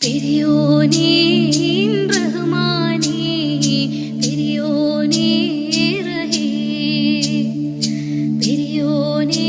பெரியோனே ரகுமானே பெரியோனே ரஹே பெரியோனே